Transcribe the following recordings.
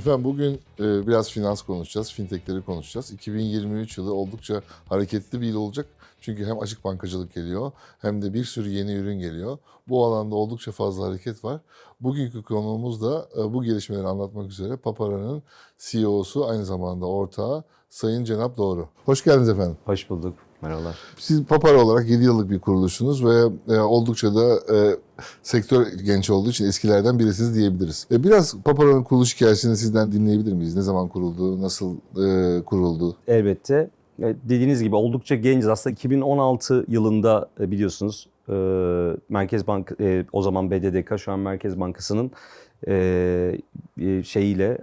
Efendim bugün e, biraz finans konuşacağız, fintechleri konuşacağız. 2023 yılı oldukça hareketli bir yıl olacak. Çünkü hem açık bankacılık geliyor hem de bir sürü yeni ürün geliyor. Bu alanda oldukça fazla hareket var. Bugünkü konuğumuz da e, bu gelişmeleri anlatmak üzere Papara'nın CEO'su aynı zamanda ortağı Sayın Cenap Doğru. Hoş geldiniz efendim. Hoş bulduk. Merhabalar. Siz Papara olarak 7 yıllık bir kuruluşsunuz ve e, oldukça da e, sektör genç olduğu için eskilerden birisiniz diyebiliriz. E, biraz Papara'nın kuruluş hikayesini sizden dinleyebilir miyiz? Ne zaman kuruldu, nasıl e, kuruldu? Elbette. E, Dediğiniz gibi oldukça genciz. Aslında 2016 yılında e, biliyorsunuz Merkez Bank e, o zaman BDDK şu an Merkez Bankası'nın e, e, şeyiyle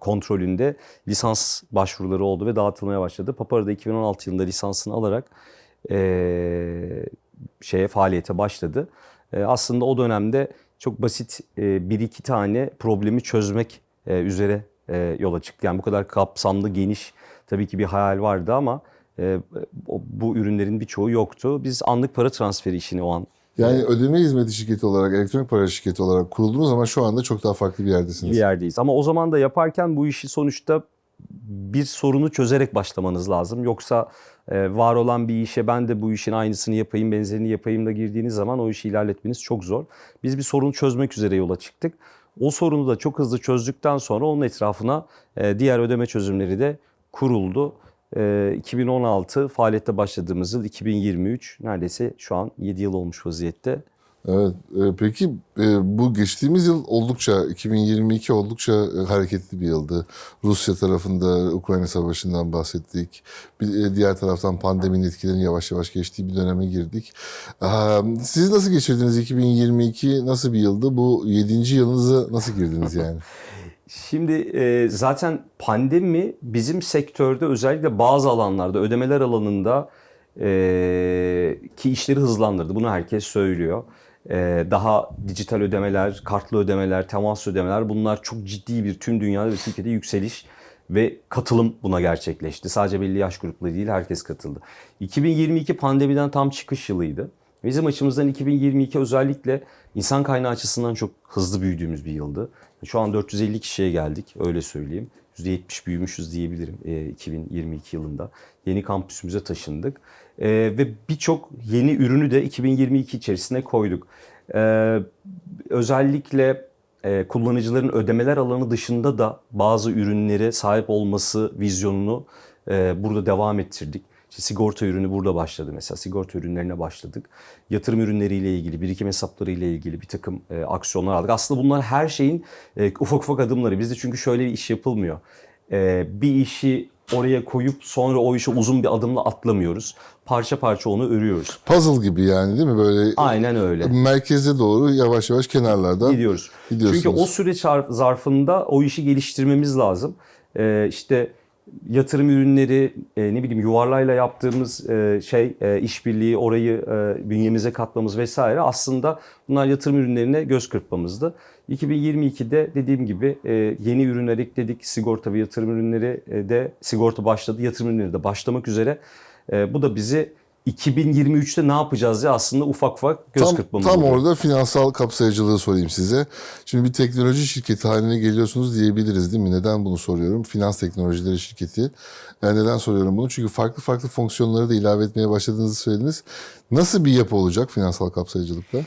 kontrolünde lisans başvuruları oldu ve dağıtılmaya başladı. Papara da 2016 yılında lisansını alarak şeye faaliyete başladı. Aslında o dönemde çok basit bir iki tane problemi çözmek üzere yola çıktı. Yani bu kadar kapsamlı, geniş tabii ki bir hayal vardı ama e, o- bu ürünlerin birçoğu yoktu. Biz anlık para transferi işini o an Yani ödeme hizmeti şirketi olarak, elektronik para şirketi olarak kuruldunuz ama şu anda çok daha farklı bir yerdesiniz. bir yerdeyiz. Ama o zaman da yaparken bu işi sonuçta bir sorunu çözerek başlamanız lazım. Yoksa e, var olan bir işe ben de bu işin aynısını yapayım, benzerini yapayım da girdiğiniz zaman o işi ilerletmeniz çok zor. Biz bir sorunu çözmek üzere yola çıktık. O sorunu da çok hızlı çözdükten sonra onun etrafına e, diğer ödeme çözümleri de kuruldu. E, 2016 faaliyette başladığımız yıl 2023 neredeyse şu an 7 yıl olmuş vaziyette. Evet. e, peki e, bu geçtiğimiz yıl oldukça 2022 oldukça e, hareketli bir yıldı. Rusya tarafında Ukrayna Savaşı'ndan bahsettik. Bir, e, diğer taraftan pandeminin etkilerinin yavaş yavaş geçtiği bir döneme girdik. Aa, Siz nasıl geçirdiniz 2022 nasıl bir yıldı? Bu 7. yılınıza nasıl girdiniz yani? Şimdi e, zaten pandemi bizim sektörde özellikle bazı alanlarda ödemeler alanında e, ki işleri hızlandırdı. Bunu herkes söylüyor. E, daha dijital ödemeler, kartlı ödemeler, temas ödemeler bunlar çok ciddi bir tüm dünyada ve Türkiye'de yükseliş ve katılım buna gerçekleşti. Sadece belli yaş grupları değil herkes katıldı. 2022 pandemiden tam çıkış yılıydı. Bizim açımızdan 2022 özellikle insan kaynağı açısından çok hızlı büyüdüğümüz bir yıldı. Şu an 450 kişiye geldik öyle söyleyeyim. %70 büyümüşüz diyebilirim e, 2022 yılında. Yeni kampüsümüze taşındık. E, ve birçok yeni ürünü de 2022 içerisine koyduk. E, özellikle e, kullanıcıların ödemeler alanı dışında da bazı ürünlere sahip olması vizyonunu e, burada devam ettirdik. İşte sigorta ürünü burada başladı mesela. Sigorta ürünlerine başladık. Yatırım ürünleriyle ilgili, birikim hesapları ile ilgili bir takım e, aksiyonlar aldık. Aslında bunlar her şeyin e, ufak ufak adımları. Bizde çünkü şöyle bir iş yapılmıyor. E, bir işi oraya koyup sonra o işe uzun bir adımla atlamıyoruz. Parça parça onu örüyoruz. Puzzle gibi yani değil mi? Böyle Aynen öyle. merkeze doğru yavaş yavaş kenarlardan Gidiyoruz. Çünkü o süreç zar- zarfında o işi geliştirmemiz lazım. Ee, işte yatırım ürünleri, e, ne bileyim yuvarlayla yaptığımız e, şey, e, işbirliği, orayı e, bünyemize katmamız vesaire aslında bunlar yatırım ürünlerine göz kırpmamızdı. 2022'de dediğim gibi e, yeni ürünler ekledik. Sigorta ve yatırım ürünleri e, de sigorta başladı. Yatırım ürünleri de başlamak üzere. E, bu da bizi 2023'te ne yapacağız diye aslında ufak ufak göz tam, kırpmamız tam oluyor. orada finansal kapsayıcılığı sorayım size. Şimdi bir teknoloji şirketi haline geliyorsunuz diyebiliriz değil mi? Neden bunu soruyorum? Finans teknolojileri şirketi. Yani neden soruyorum bunu? Çünkü farklı farklı fonksiyonları da ilave etmeye başladığınızı söylediniz. Nasıl bir yapı olacak finansal kapsayıcılıkta?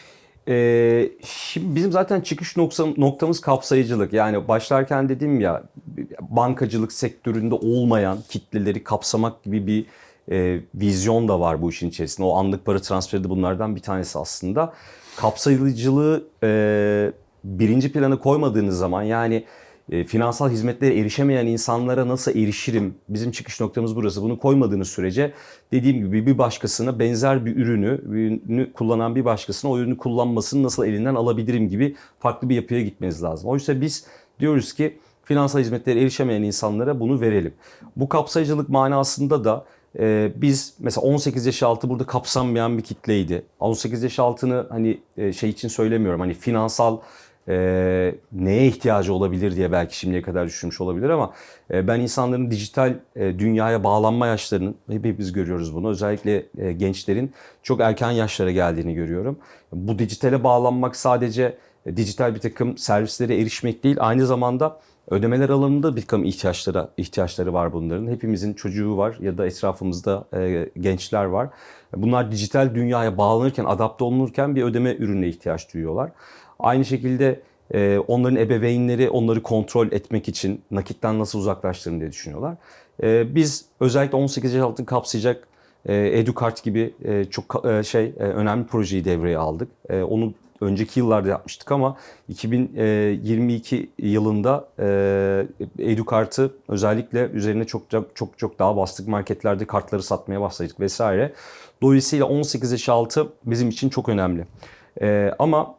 Ee, şimdi bizim zaten çıkış nokta- noktamız kapsayıcılık. Yani başlarken dedim ya bankacılık sektöründe olmayan kitleleri kapsamak gibi bir e, vizyon da var bu işin içerisinde. O anlık para transferi de bunlardan bir tanesi aslında. Kapsayıcılığı e, birinci plana koymadığınız zaman yani e, finansal hizmetlere erişemeyen insanlara nasıl erişirim? Bizim çıkış noktamız burası. Bunu koymadığınız sürece dediğim gibi bir başkasına benzer bir ürünü, bir ürünü kullanan bir başkasına o ürünü kullanmasını nasıl elinden alabilirim gibi farklı bir yapıya gitmeniz lazım. Oysa biz diyoruz ki finansal hizmetlere erişemeyen insanlara bunu verelim. Bu kapsayıcılık manasında da e, biz mesela 18 yaş altı burada kapsanmayan bir kitleydi. 18 yaş altını hani e, şey için söylemiyorum hani finansal e, neye ihtiyacı olabilir diye belki şimdiye kadar düşünmüş olabilir ama e, ben insanların dijital e, dünyaya bağlanma yaşlarının hepimiz görüyoruz bunu özellikle e, gençlerin çok erken yaşlara geldiğini görüyorum. Bu dijitale bağlanmak sadece e, dijital bir takım servislere erişmek değil aynı zamanda Ödemeler alanında bir takım ihtiyaçları, ihtiyaçları var bunların. Hepimizin çocuğu var ya da etrafımızda e, gençler var. Bunlar dijital dünyaya bağlanırken, adapte olunurken bir ödeme ürününe ihtiyaç duyuyorlar. Aynı şekilde e, onların ebeveynleri onları kontrol etmek için nakitten nasıl uzaklaştırın diye düşünüyorlar. E, biz özellikle 18 yaş altını kapsayacak e, EduCard gibi e, çok e, şey e, önemli projeyi devreye aldık. E, onu önceki yıllarda yapmıştık ama 2022 yılında e, EduCart'ı özellikle üzerine çok çok çok daha bastık marketlerde kartları satmaya başladık vesaire. Dolayısıyla 18 yaş altı bizim için çok önemli. E, ama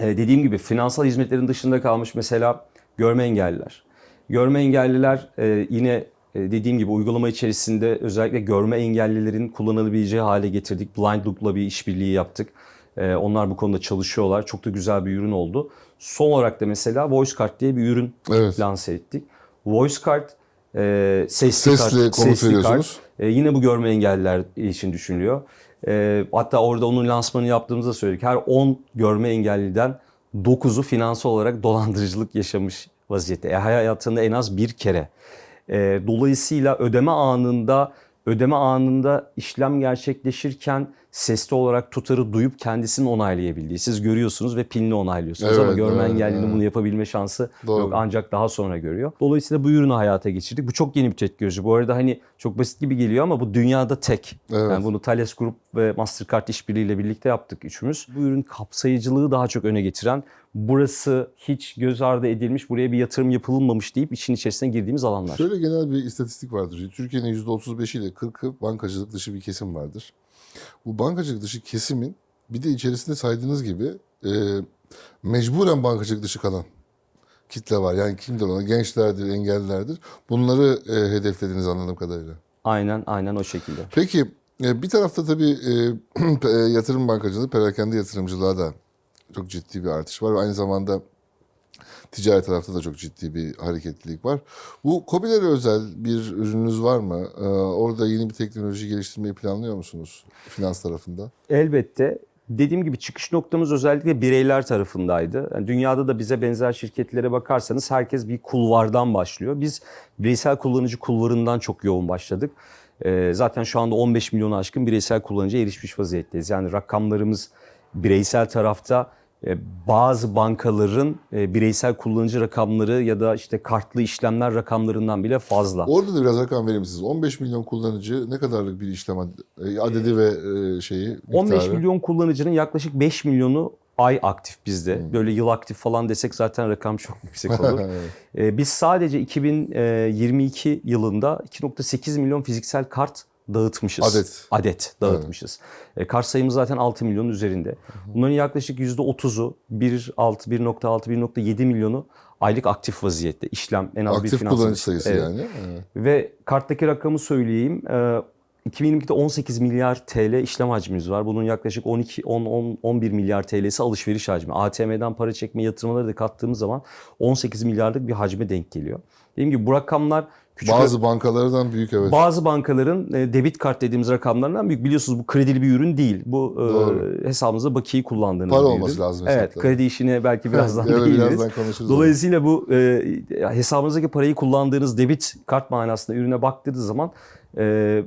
e, dediğim gibi finansal hizmetlerin dışında kalmış mesela görme engelliler. Görme engelliler e, yine e, dediğim gibi uygulama içerisinde özellikle görme engellilerin kullanılabileceği hale getirdik. Blind Loop'la bir işbirliği yaptık. E, onlar bu konuda çalışıyorlar. Çok da güzel bir ürün oldu. Son olarak da mesela VoiceCard diye bir ürün Evet. lanse ettik. VoiceCard e, sesli, Sesli kart, sesli kart. E, yine bu görme engelliler için düşünülüyor. E, hatta orada onun lansmanını yaptığımızda söyledik. Her 10 görme engelliden 9'u finansal olarak dolandırıcılık yaşamış vaziyette. E, hayatında en az bir kere. E, dolayısıyla ödeme anında ödeme anında işlem gerçekleşirken sesli olarak tutarı duyup kendisinin onaylayabildiği. Siz görüyorsunuz ve pinli onaylıyorsunuz ama Evet, görme evet, engellinin evet. bunu yapabilme şansı Doğru. yok ancak daha sonra görüyor. Dolayısıyla bu ürünü hayata geçirdik. Bu çok yeni bir teknoloji. Bu arada hani çok basit gibi geliyor ama bu dünyada tek. Evet. Yani bunu Thales Group ve Mastercard işbirliğiyle birlikte yaptık üçümüz. Bu ürün kapsayıcılığı daha çok öne getiren, burası hiç göz ardı edilmiş, buraya bir yatırım yapılmamış deyip için içerisine girdiğimiz alanlar. Şöyle genel bir istatistik vardır. Türkiye'nin %35 ile 40'ı bankacılık dışı bir kesim vardır. Bu bankacılık dışı kesimin bir de içerisinde saydığınız gibi e, mecburen bankacılık dışı kalan kitle var. Yani kimdir onlar? Gençlerdir, engellilerdir. Bunları e, hedeflediniz anladığım kadarıyla. Aynen aynen o şekilde. Peki e, bir tarafta tabii e, e, yatırım bankacılığı, perakende yatırımcılığa da çok ciddi bir artış var. Aynı zamanda ticari tarafta da çok ciddi bir hareketlilik var. Bu COBİ'lere özel bir ürününüz var mı? Ee, orada yeni bir teknoloji geliştirmeyi planlıyor musunuz finans tarafında? Elbette. Dediğim gibi çıkış noktamız özellikle bireyler tarafındaydı. Yani dünyada da bize benzer şirketlere bakarsanız herkes bir kulvardan başlıyor. Biz bireysel kullanıcı kulvarından çok yoğun başladık. Ee, zaten şu anda 15 milyonu aşkın bireysel kullanıcıya erişmiş vaziyetteyiz. Yani rakamlarımız bireysel tarafta e, bazı bankaların e, bireysel kullanıcı rakamları ya da işte kartlı işlemler rakamlarından bile fazla. Orada da biraz rakam verir misiniz? 15 milyon kullanıcı ne kadarlık bir işlem e, adedi ve e, şeyi 15 miktarı? milyon kullanıcının yaklaşık 5 milyonu ay aktif bizde. Böyle yıl aktif falan desek zaten rakam çok yüksek olur. Ee, biz sadece 2022 yılında 2.8 milyon fiziksel kart dağıtmışız. Adet. Adet dağıtmışız. E, kart sayımız zaten 6 milyonun üzerinde. Bunların yaklaşık %30'u 1.6, 1.6, 1.7 milyonu aylık aktif vaziyette. işlem en az bir Aktif finansal kullanıcı sayısı Evet. yani. Evet. Ve karttaki rakamı söyleyeyim. Ee, 2022'de 18 milyar TL işlem hacmimiz var. Bunun yaklaşık 12 10 10 11 milyar TL'si alışveriş hacmi. ATM'den para çekme yatırımları da kattığımız zaman 18 milyarlık bir hacme denk geliyor. Dediğim gibi bu rakamlar küçük Bazı bankalardan büyük evet. bazı bankaların e, debit kart dediğimiz rakamlardan büyük. Biliyorsunuz bu kredili bir ürün değil. Bu e, Doğru. hesabınızda bakiyeyi kullandığınız Para bir olması ürün. lazım Evet, hesapta. kredi işine belki birazdan Evet, değiniriz. birazdan konuşuruz. Dolayısıyla bu e, hesabınızdaki parayı kullandığınız debit kart manasında ürüne baktığınız zaman e,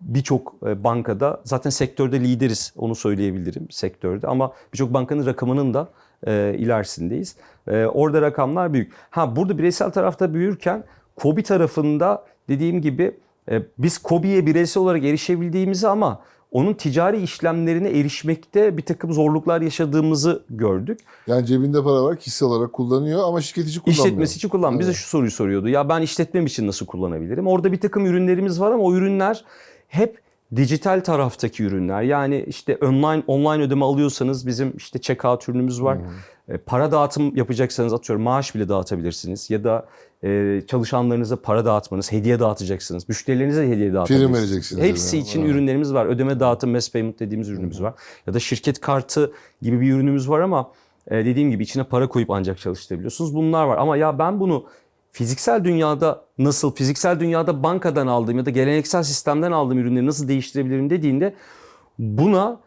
birçok e, bankada zaten sektörde lideriz onu söyleyebilirim sektörde ama birçok bankanın rakamının da e, ilerisindeyiz. E, orada rakamlar büyük. Ha burada bireysel tarafta büyürken KOBİ tarafında dediğim gibi e, biz KOBİ'ye bireysel olarak erişebildiğimizi ama onun ticari işlemlerine erişmekte bir takım zorluklar yaşadığımızı gördük. Yani cebinde para var kişisel olarak kullanıyor ama şirket içi kullanmıyor. İşletmesi için kullan. Bize şu soruyu soruyordu. Ya ben işletmem için nasıl kullanabilirim? Orada bir takım ürünlerimiz var ama o ürünler hep dijital taraftaki ürünler. Yani işte online online ödeme alıyorsanız bizim işte checkout ürünümüz var. E, Para dağıtım yapacaksanız atıyorum maaş bile dağıtabilirsiniz ya da e, çalışanlarınıza para dağıtmanız, hediye dağıtacaksınız. Müşterilerinize hediye dağıtabilirsiniz. vereceksiniz Hepsi yani. için Evet. ürünlerimiz var. Ödeme dağıtım, mass payment dediğimiz ürünümüz var. Ya da şirket kartı gibi bir ürünümüz var ama e, dediğim gibi içine para koyup ancak çalıştırabiliyorsunuz. Bunlar var ama ya ben bunu fiziksel dünyada nasıl, fiziksel dünyada bankadan aldığım ya da geleneksel sistemden aldığım ürünleri nasıl değiştirebilirim dediğinde buna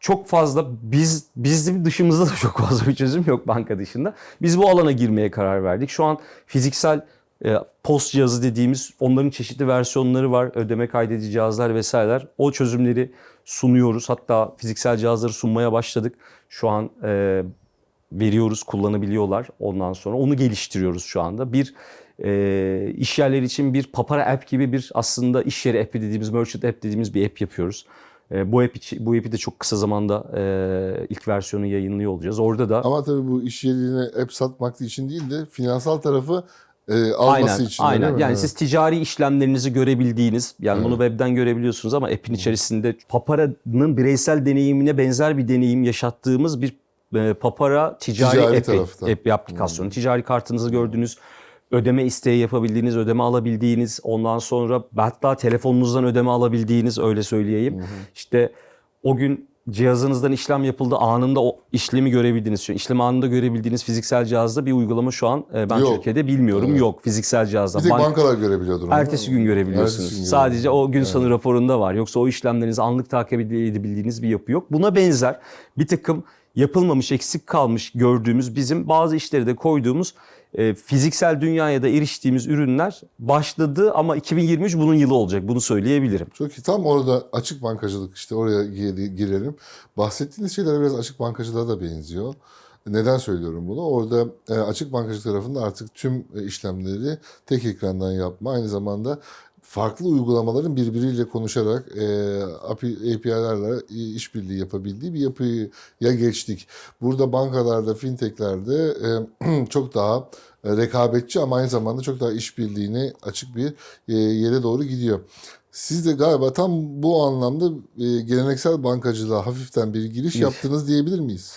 çok fazla biz bizim dışımızda da çok fazla bir çözüm yok banka dışında. Biz bu alana girmeye karar verdik. Şu an fiziksel e, post cihazı dediğimiz onların çeşitli versiyonları var. Ödeme kaydedici cihazlar vesaireler. O çözümleri sunuyoruz. Hatta fiziksel cihazları sunmaya başladık. Şu an e, veriyoruz, kullanabiliyorlar. Ondan sonra onu geliştiriyoruz şu anda. Bir e, iş yerleri için bir Papara app gibi bir aslında iş yeri app dediğimiz, merchant app dediğimiz bir app yapıyoruz. E, bu app içi- bu app'i de çok kısa zamanda e, ilk versiyonu yayınlıyor olacağız. Orada da Ama tabii bu iş yerine app satmak için değil de finansal tarafı e, alması aynen, için. aynen. Yani Evet. siz ticari işlemlerinizi görebildiğiniz, yani bunu Evet. webden görebiliyorsunuz ama app'in içerisinde Papara'nın bireysel deneyimine benzer bir deneyim yaşattığımız bir e, Papara ticari, Ticari tarafta. app aplikasyonu. Ticari kartınızı gördüğünüz, ödeme isteği yapabildiğiniz, ödeme alabildiğiniz, ondan sonra hatta telefonunuzdan ödeme alabildiğiniz öyle söyleyeyim. İşte o gün cihazınızdan işlem yapıldı anında o işlemi görebildiğiniz, şu işlemi anında görebildiğiniz fiziksel cihazda bir uygulama şu an e, ben Yok. Türkiye'de bilmiyorum Evet. yok fiziksel cihazda. bir tek Bank- bankalar görebiliyordur. Ertesi gün görebiliyorsunuz. Ertesi gün Sadece o gün sonu raporunda var. Yoksa o işlemlerinizi anlık takip edebildiğiniz bir yapı yok. Buna benzer bir takım yapılmamış, eksik kalmış gördüğümüz bizim bazı işleri de koyduğumuz e, fiziksel dünyaya da eriştiğimiz ürünler başladı ama 2023 bunun yılı olacak. Bunu söyleyebilirim. Çok iyi. Tam orada açık bankacılık işte oraya gi- girelim. Bahsettiğiniz şeyler biraz açık bankacılığa da benziyor. Neden söylüyorum bunu? Orada e, açık bankacılık tarafında artık tüm e, işlemleri tek ekrandan yapma. Aynı zamanda farklı uygulamaların birbiriyle konuşarak e, API, API'lerle işbirliği yapabildiği bir yapıya geçtik. Burada bankalarda, fintechlerde e, çok daha rekabetçi ama aynı zamanda çok daha işbirliğine açık bir e, yere doğru gidiyor. Siz de galiba tam bu anlamda e, geleneksel bankacılığa hafiften bir giriş yaptınız diyebilir miyiz?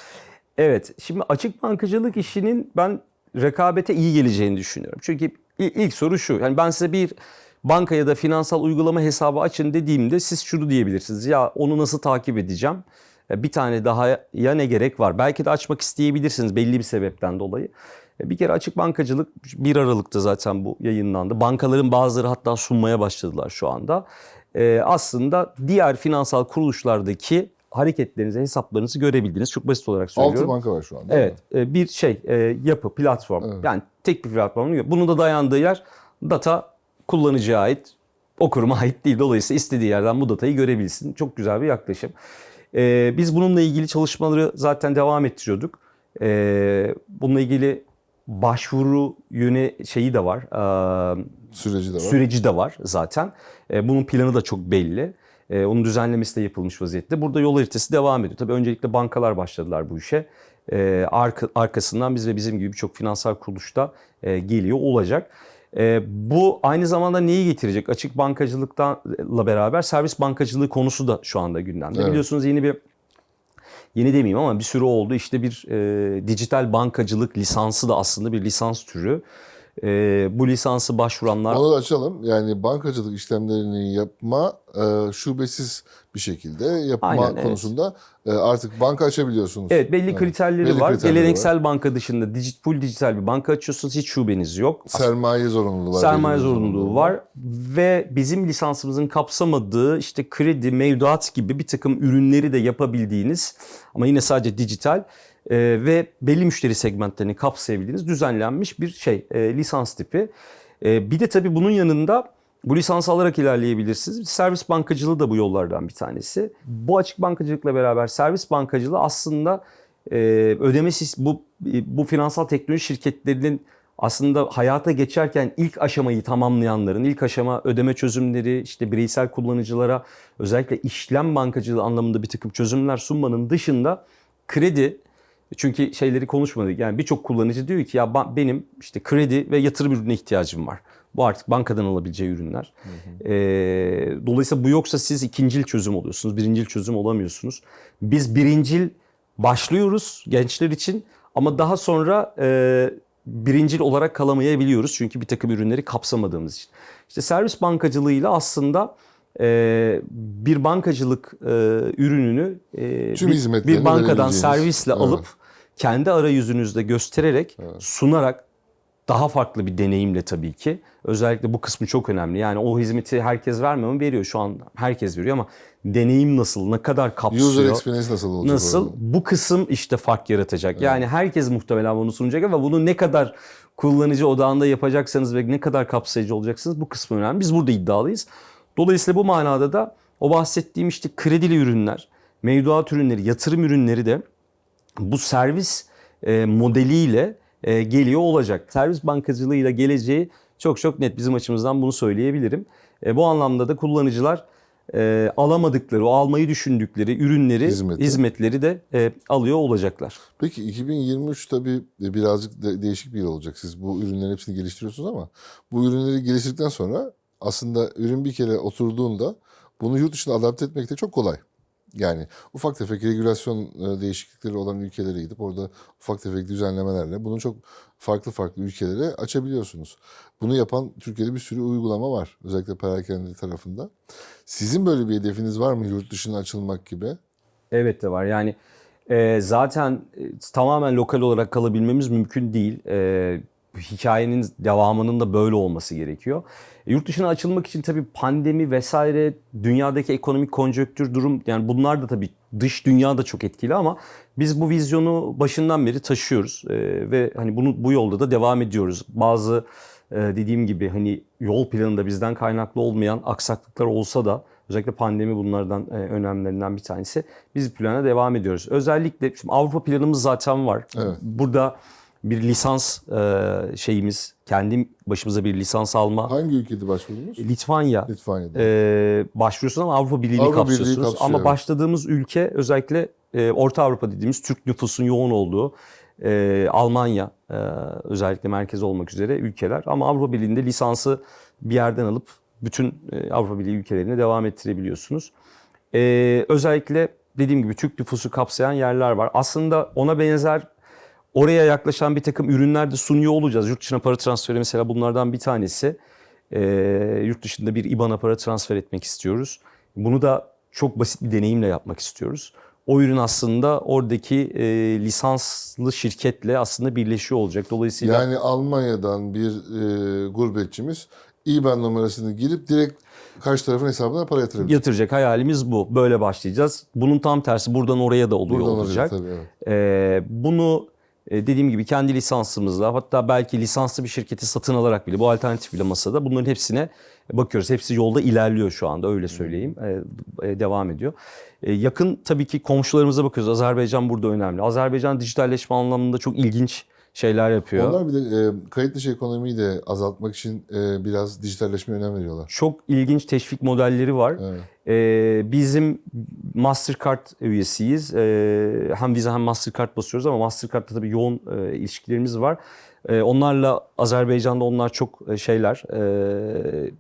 Evet, şimdi açık bankacılık işinin ben rekabete iyi geleceğini düşünüyorum. Çünkü il- ilk soru şu, yani ben size bir banka ya da finansal uygulama hesabı açın dediğimde siz şunu diyebilirsiniz. Ya onu nasıl takip edeceğim? E, Bir tane daha ya ne gerek var? Belki de açmak isteyebilirsiniz belli bir sebepten dolayı. E, Bir kere açık bankacılık 1 Aralık'ta zaten bu yayınlandı. Bankaların bazıları hatta sunmaya başladılar şu anda. E, aslında diğer finansal kuruluşlardaki hareketlerinizi, hesaplarınızı görebildiğiniz çok basit olarak söylüyorum. Altı banka var şu anda. Evet, e, bir şey e, yapı, platform. Evet. Yani tek bir platform. Bunun da dayandığı yer data kullanıcıya ait, o kuruma ait değil. Dolayısıyla istediği yerden bu datayı görebilsin. Çok güzel bir yaklaşım. E, biz bununla ilgili çalışmaları zaten devam ettiriyorduk. E, bununla ilgili başvuru yöne şeyi de var. E, mi? Süreci de var. süreci de var zaten. E, bunun planı da çok belli. E, onun düzenlemesi de yapılmış vaziyette. Burada yol haritası devam ediyor. Tabii öncelikle bankalar başladılar bu işe. E, arka, arkasından biz ve bizim gibi birçok finansal kuruluşta e, geliyor olacak. E, bu aynı zamanda neyi getirecek? Açık bankacılıkla beraber servis bankacılığı konusu da şu anda gündemde. Evet. Biliyorsunuz yeni bir yeni demeyeyim ama bir sürü oldu. İşte bir e, dijital bankacılık lisansı da aslında bir lisans türü. E, bu lisansı başvuranlar Onu da açalım. Yani bankacılık işlemlerini yapma e, şubesiz bir şekilde yapma Aynen, evet. konusunda e, artık banka açabiliyorsunuz. Evet belli kriterleri Belli var. kriterleri Geleneksel banka dışında dijit, full dijital bir banka açıyorsunuz. Hiç şubeniz yok. Sermaye zorunluluğu var. Sermaye zorunluluğu var ve bizim lisansımızın kapsamadığı işte kredi, mevduat gibi bir takım ürünleri de yapabildiğiniz ama yine sadece dijital e, ve belli müşteri segmentlerini kapsayabildiğiniz düzenlenmiş bir şey e, lisans tipi. E, bir de tabii bunun yanında bu lisansı alarak ilerleyebilirsiniz. Servis bankacılığı da bu yollardan bir tanesi. Bu açık bankacılıkla beraber servis bankacılığı aslında e, ödeme bu bu finansal teknoloji şirketlerinin aslında hayata geçerken ilk aşamayı tamamlayanların, ilk aşama ödeme çözümleri, işte bireysel kullanıcılara özellikle işlem bankacılığı anlamında bir takım çözümler sunmanın dışında kredi çünkü şeyleri konuşmadık. Yani birçok kullanıcı diyor ki ya benim işte kredi ve yatırım ürününe ihtiyacım var. Bu artık bankadan alabileceği ürünler. Ee, dolayısıyla bu yoksa siz ikincil çözüm oluyorsunuz. Birincil çözüm olamıyorsunuz. Biz birincil başlıyoruz gençler için ama daha sonra e, birincil olarak kalamayabiliyoruz. Çünkü bir takım ürünleri kapsamadığımız için. İşte servis bankacılığıyla aslında e, bir bankacılık e, ürününü e, Tüm bir, bir bankadan servisle Evet. alıp kendi arayüzünüzde göstererek, sunarak daha farklı bir deneyimle tabii ki. Özellikle bu kısmı çok önemli. Yani o hizmeti herkes vermiyor mu? Veriyor. Şu an herkes veriyor ama deneyim nasıl? Ne kadar kapsıyor? User experience nasıl olacak? Nasıl? orada? Bu kısım işte fark yaratacak. Yani herkes muhtemelen bunu sunacak ama bunu ne kadar kullanıcı odağında yapacaksanız ve ne kadar kapsayıcı olacaksınız bu kısmı önemli. Biz burada iddialıyız. Dolayısıyla bu manada da o bahsettiğim işte kredili ürünler, mevduat ürünleri, yatırım ürünleri de bu servis e, modeliyle e, geliyor olacak. Servis bankacılığıyla geleceği çok çok net bizim açımızdan bunu söyleyebilirim. E, bu anlamda da kullanıcılar e, alamadıkları, o almayı düşündükleri ürünleri, Hizmeti. hizmetleri de e, alıyor olacaklar. Peki 2023 tabii birazcık de değişik bir yıl olacak. Siz bu ürünlerin hepsini geliştiriyorsunuz ama bu ürünleri geliştirdikten sonra aslında ürün bir kere oturduğunda bunu yurt dışına adapte etmek de çok kolay. Yani ufak tefek regülasyon e, değişiklikleri olan ülkelere gidip orada ufak tefek düzenlemelerle bunu çok farklı farklı ülkelere açabiliyorsunuz. Bunu yapan Türkiye'de bir sürü uygulama var. Özellikle perakende tarafında. Sizin böyle bir hedefiniz var mı yurt dışına açılmak gibi? Evet de var. Yani e, zaten e, tamamen lokal olarak kalabilmemiz mümkün değil. E, hikayenin devamının da böyle olması gerekiyor. E, yurt dışına açılmak için tabii pandemi vesaire, dünyadaki ekonomik konjonktür durum yani bunlar da tabii dış dünya da çok etkili ama biz bu vizyonu başından beri taşıyoruz E, ve hani bunu bu yolda da devam ediyoruz. Bazı e, dediğim gibi hani yol planında bizden kaynaklı olmayan aksaklıklar olsa da özellikle pandemi bunlardan e, önemlilerinden bir tanesi. Biz plana devam ediyoruz. Özellikle şimdi Avrupa planımız zaten var. Evet. Burada bir lisans e, şeyimiz, kendi başımıza bir lisans alma. Hangi ülkede başvurdunuz? Litvanya Litvanya'da. e, başvuruyorsunuz ama Avrupa Birliği'ni Avrupa Birliği kapsıyorsunuz. kapsıyor, ama evet. başladığımız ülke özellikle e, Orta Avrupa dediğimiz Türk nüfusun yoğun olduğu e, Almanya e, özellikle merkez olmak üzere ülkeler. Ama Avrupa Birliği'nde lisansı bir yerden alıp bütün e, Avrupa Birliği ülkelerine devam ettirebiliyorsunuz. E, özellikle dediğim gibi Türk nüfusu kapsayan yerler var. Aslında ona benzer oraya yaklaşan bir takım ürünler de sunuyor olacağız. Yurt dışına para transferi mesela bunlardan bir tanesi. E, yurt dışında bir IBAN'a para transfer etmek istiyoruz. Bunu da çok basit bir deneyimle yapmak istiyoruz. O ürün aslında oradaki e, lisanslı şirketle aslında birleşiyor olacak. Dolayısıyla Yani Almanya'dan bir e, gurbetçimiz IBAN numarasını girip direkt karşı tarafın hesabına para yatırabilir. yatıracak hayalimiz bu. Böyle başlayacağız. Bunun tam tersi buradan oraya da oluyor Buradan oraya olacak. tabii, evet. Ee, bunu dediğim gibi kendi lisansımızla hatta belki lisanslı bir şirketi satın alarak bile bu alternatif bile masada bunların hepsine bakıyoruz. Hepsi yolda ilerliyor şu anda öyle söyleyeyim. Ee, e, devam ediyor. Yakın tabii ki komşularımıza bakıyoruz. Azerbaycan burada önemli. Azerbaycan dijitalleşme anlamında çok ilginç şeyler yapıyor. Onlar bir de e, kayıt dışı ekonomiyi de azaltmak için e, biraz dijitalleşmeye önem veriyorlar. Çok ilginç teşvik modelleri var. Evet. Ee, bizim Mastercard üyesiyiz. Ee, hem Visa hem Mastercard basıyoruz ama Mastercard'da tabii yoğun e, ilişkilerimiz var. Ee, onlarla Azerbaycan'da onlar çok e, şeyler e,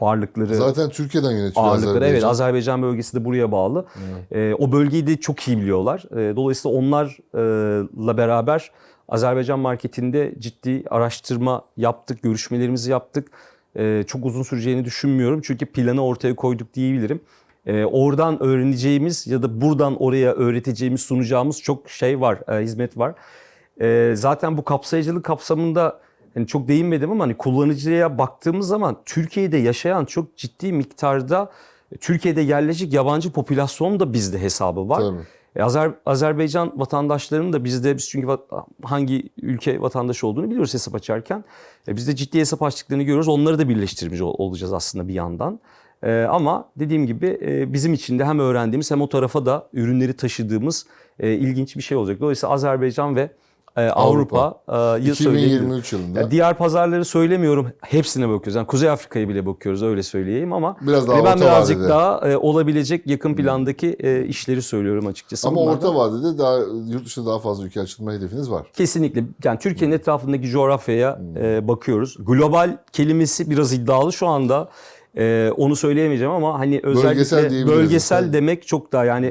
varlıkları Zaten Türkiye'den yönetiyor ağırlıkları evet Azerbaycan. Azerbaycan bölgesi de buraya bağlı. Ee, o bölgeyi de çok iyi biliyorlar. Ee, dolayısıyla onlarla beraber Azerbaycan marketinde ciddi araştırma yaptık, görüşmelerimizi yaptık. Ee, çok uzun süreceğini düşünmüyorum çünkü planı ortaya koyduk diyebilirim. Ee, oradan öğreneceğimiz ya da buradan oraya öğreteceğimiz, sunacağımız çok şey var, e, hizmet var. Ee, zaten bu kapsayıcılık kapsamında hani çok değinmedim ama hani kullanıcıya baktığımız zaman Türkiye'de yaşayan çok ciddi miktarda Türkiye'de yerleşik yabancı popülasyon da bizde hesabı var. Tabii. E, Azer, Azerbaycan vatandaşlarının da bizde biz çünkü hangi ülke vatandaşı olduğunu biliyoruz hesap açarken. E, biz de ciddi hesap açtıklarını görüyoruz. Onları da birleştirmiş ol- olacağız aslında bir yandan. E, ama dediğim gibi e, bizim için de hem öğrendiğimiz hem o tarafa da ürünleri taşıdığımız e, ilginç bir şey olacak. Dolayısıyla Azerbaycan ve e, Avrupa, e, yıl söyleyebilirim. 2023 yılında. Ya diğer pazarları söylemiyorum. Hepsine bakıyoruz. Yani Kuzey Afrika'ya bile bakıyoruz öyle söyleyeyim ama Biraz daha ben birazcık vadede. daha e, olabilecek yakın plandaki e, işleri söylüyorum açıkçası. Ama Bunlar orta vadede daha yurt dışında daha fazla ülke açılma hedefiniz var. Kesinlikle. Yani Türkiye'nin etrafındaki coğrafyaya Hmm. e, bakıyoruz. Global kelimesi biraz iddialı şu anda. E, onu söyleyemeyeceğim ama hani özellikle Bölgesel bölgesel, demek çok daha yani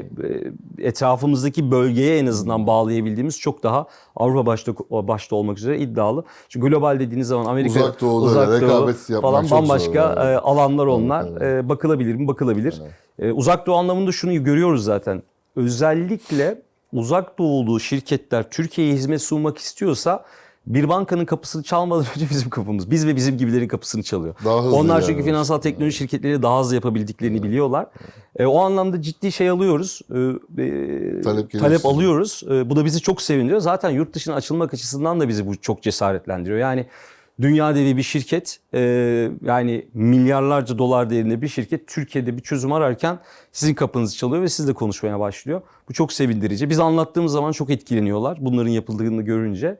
e, etrafımızdaki bölgeye en azından bağlayabildiğimiz çok daha Avrupa başta başta olmak üzere iddialı. Çünkü global dediğiniz zaman Amerika Uzak Doğu'da rekabet yapmak falan çok zor, bambaşka evet. e, alanlar onlar. evet. E, bakılabilir mi? Bakılabilir. E, uzak Doğu anlamında şunu görüyoruz zaten. Özellikle uzak doğulu şirketler Türkiye'ye hizmet sunmak istiyorsa bir bankanın kapısını çalmadan önce bizim kapımız. Biz ve bizim gibilerin kapısını çalıyor. Daha hızlı Onlar çünkü ilerliyoruz. finansal teknoloji şirketleri daha hızlı yapabildiklerini biliyorlar. E, o anlamda ciddi şey alıyoruz. E, e, Talep size. alıyoruz. E, bu da bizi çok sevindiriyor. Zaten yurt dışına açılmak açısından da bizi bu çok cesaretlendiriyor. Yani dünya devi bir şirket, e, yani milyarlarca dolar değerinde bir şirket Türkiye'de bir çözüm ararken sizin kapınızı çalıyor ve sizle konuşmaya başlıyor. Bu çok sevindirici. Biz anlattığımız zaman çok etkileniyorlar bunların yapıldığını görünce.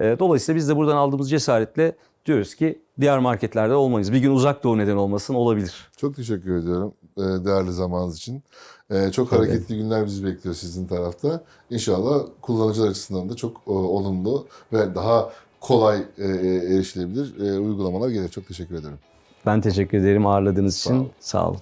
E, dolayısıyla biz de buradan aldığımız cesaretle diyoruz ki diğer marketlerde olmayız. Bir gün uzak doğu neden olmasın olabilir. Çok teşekkür ediyorum e, değerli zamanınız için. E, Çok Tabii. hareketli günler bizi bekliyor sizin tarafta. İnşallah kullanıcılar açısından da çok e, olumlu ve daha kolay erişilebilir uygulamalar gelir. Çok teşekkür ederim. Ben teşekkür ederim ağırladığınız Sağ için. olun. Sağ olun.